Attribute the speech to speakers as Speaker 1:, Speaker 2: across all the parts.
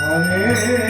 Speaker 1: Hare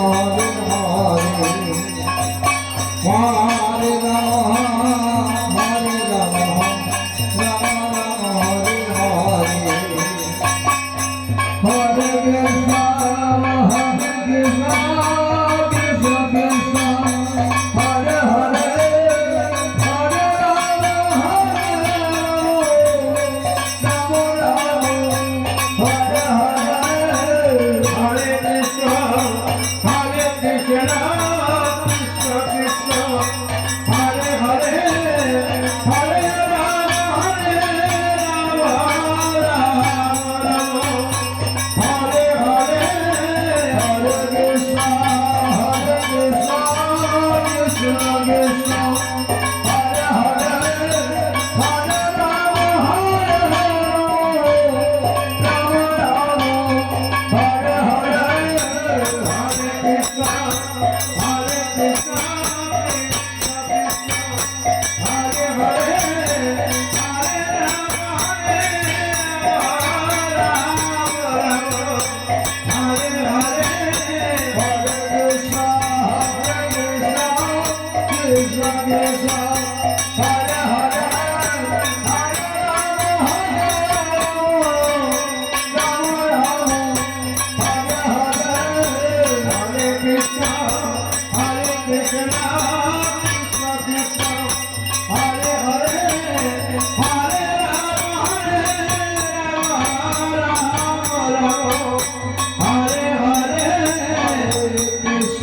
Speaker 1: Krishna Krishna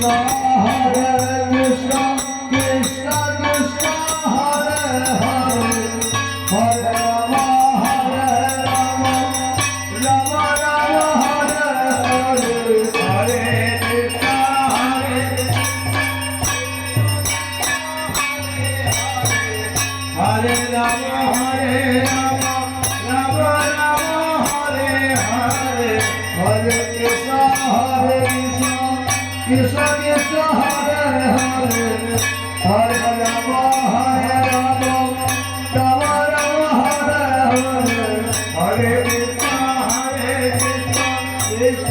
Speaker 1: Krishna Hare
Speaker 2: Krishna Krishna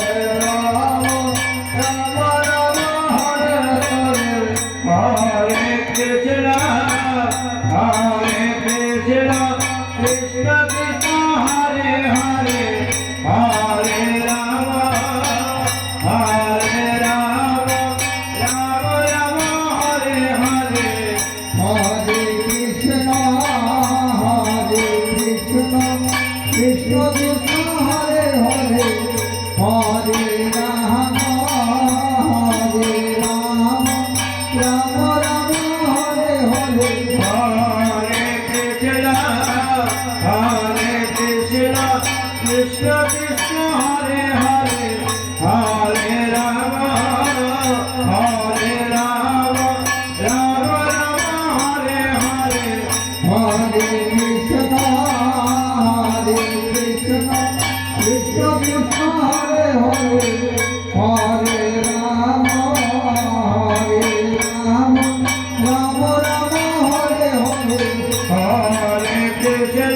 Speaker 2: Hare Ram Ram